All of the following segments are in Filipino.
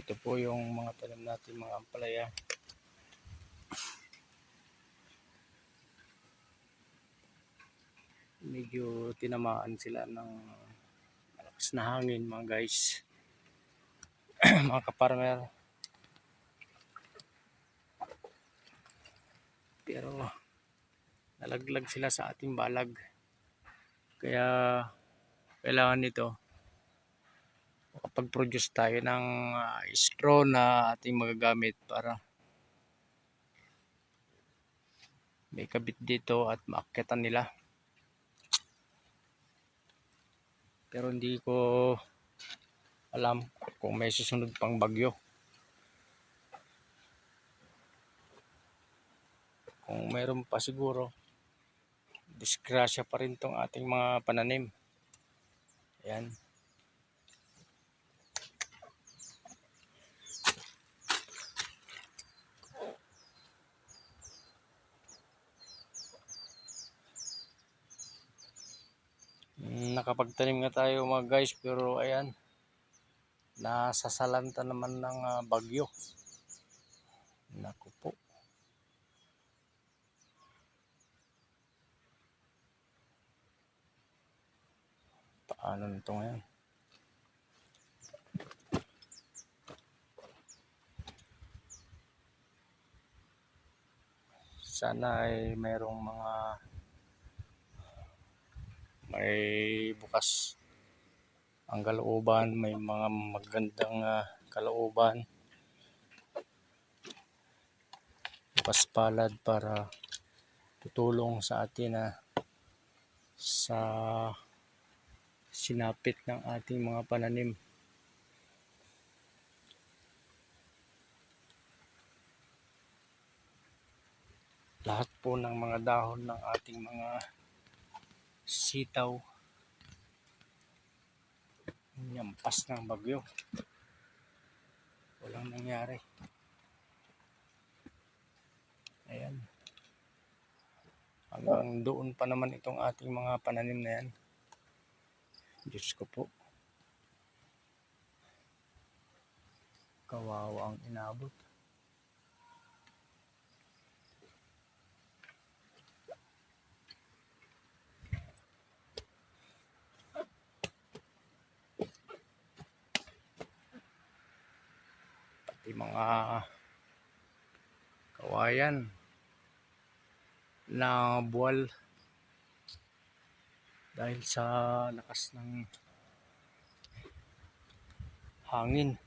Ito po yung mga tanim natin mga ampalaya. Medyo tinamaan sila ng malakas na hangin mga guys. mga kaparmer. Pero nalaglag sila sa ating balag. Kaya kailangan nito makapag-produce tayo ng ah, straw na ating magagamit para may kabit dito at maakyatan nila. Pero hindi ko alam kung may susunod pang bagyo. Kung mayroon pa siguro, disgrasya pa rin tong ating mga pananim. Ayan. Nakapagtanim nga tayo mga guys pero ayan nasasalanta naman ng ah, bagyo. Naku po. Paano nito ngayon? Sana ay mayroong mga may bukas ang kalooban, may mga magandang ah, kalooban. Bukas palad para tutulong sa atin na sa sinapit ng ating mga pananim. Lahat po ng mga dahon ng ating mga sitaw Nyampas ng bagyo. Walang nangyari. Ayan. Hanggang doon pa naman itong ating mga pananim na yan. Diyos ko po. Kawawa ang inabot. Mga kawayan na buwal dahil sa lakas ng hangin.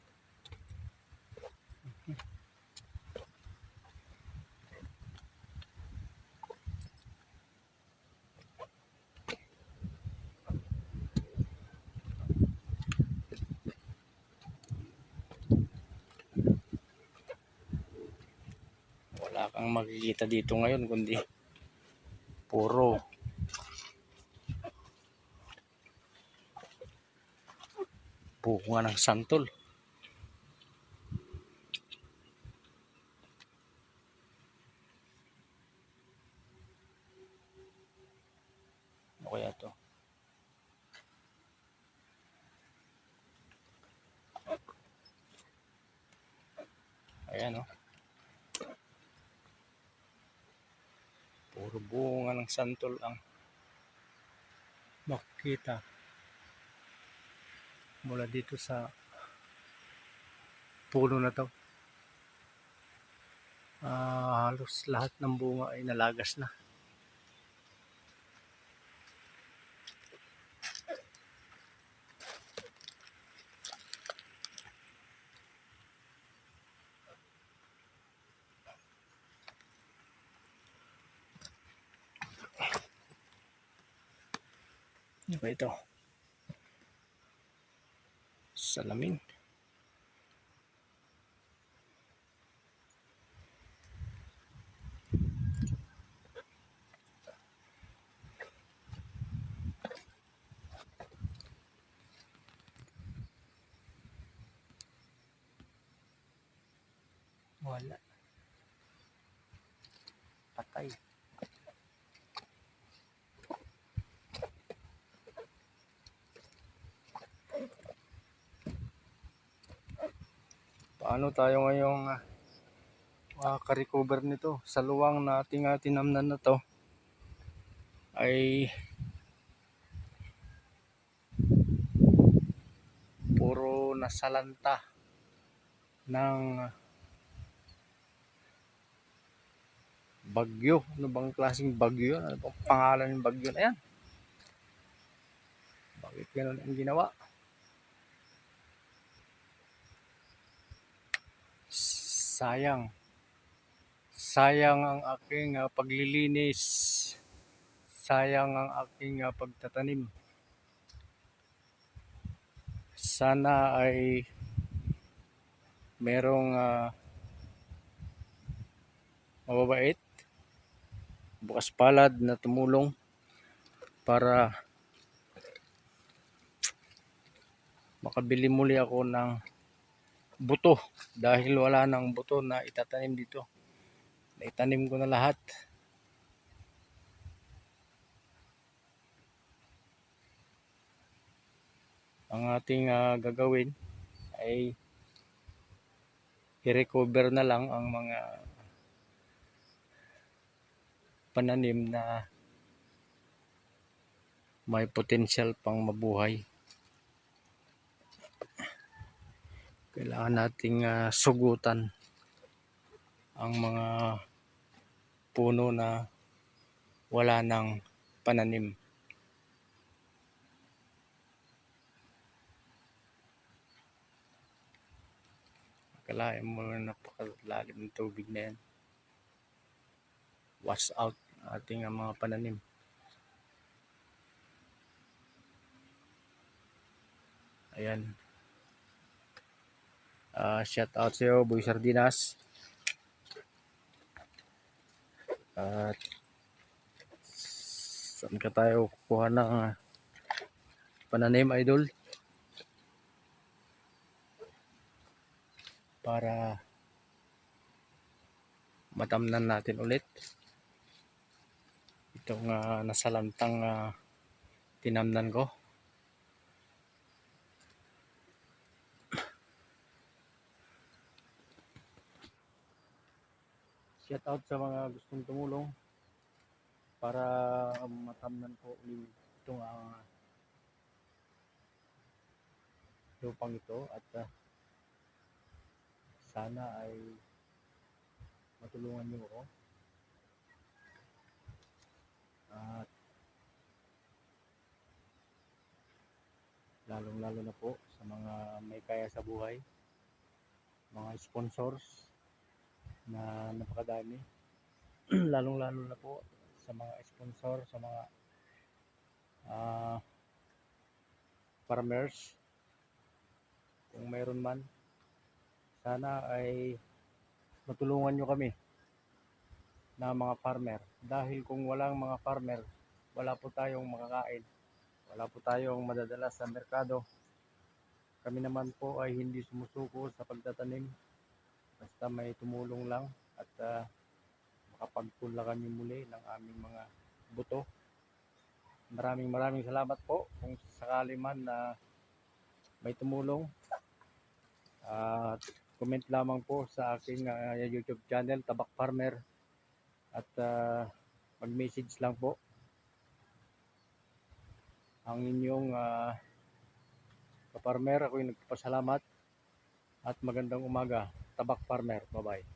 Wala kang makikita dito ngayon kundi puro bunga ng santol. Ano kaya to? Ayan oh. Puro bunga ng santol ang makikita mula dito sa puno na to. Ah, halos lahat ng bunga ay nalagas na. Ano ba ito? Salamin. Wala. Patay. Paano tayo ngayong uh, makaka-recover nito sa luwang na ating uh, tinamnan na to ay puro nasalanta ng bagyo. Ano bang klaseng bagyo yun? Ano bang pangalan ng bagyo na yan? Bakit ganun ang ginawa? Sayang. Sayang ang aking uh, paglilinis. Sayang ang aking uh, pagtatanim. Sana ay merong uh, mababait bukas palad na tumulong para makabili muli ako ng buto. Dahil wala nang buto na itatanim dito. Naitanim ko na lahat. Ang ating uh, gagawin ay i-recover na lang ang mga pananim na may potential pang mabuhay. Kailangan nating uh, sugutan ang mga puno na wala ng pananim. Kalahin mo na napakalalim ng tubig na yan. Wash out ating uh, mga pananim. Ayan. Uh, shout out sa Boy Sardinas. At saan ka tayo kukuha ng uh, pananim, idol? Para matamnan natin ulit itong uh, nasalantang uh, tinamnan ko shout out sa mga gustong tumulong para matamnan ko ulit itong uh, lupang ito at uh, sana ay matulungan niyo ako. At lalong lalo na po sa mga may kaya sa buhay mga sponsors na napakadami lalong lalo na po sa mga sponsor sa mga uh, farmers kung mayroon man sana ay matulungan nyo kami na mga farmer. Dahil kung walang mga farmer, wala po tayong makakain. Wala po tayong madadala sa merkado. Kami naman po ay hindi sumusuko sa pagtatanim. Basta may tumulong lang at uh, makapagpula kami muli ng aming mga buto. Maraming maraming salamat po kung sakali man na may tumulong. At uh, comment lamang po sa aking uh, YouTube channel, Tabak Farmer at uh, mag-message lang po ang inyong uh, kaparmer. Ako'y nagpapasalamat at magandang umaga. Tabak Farmer. Bye-bye.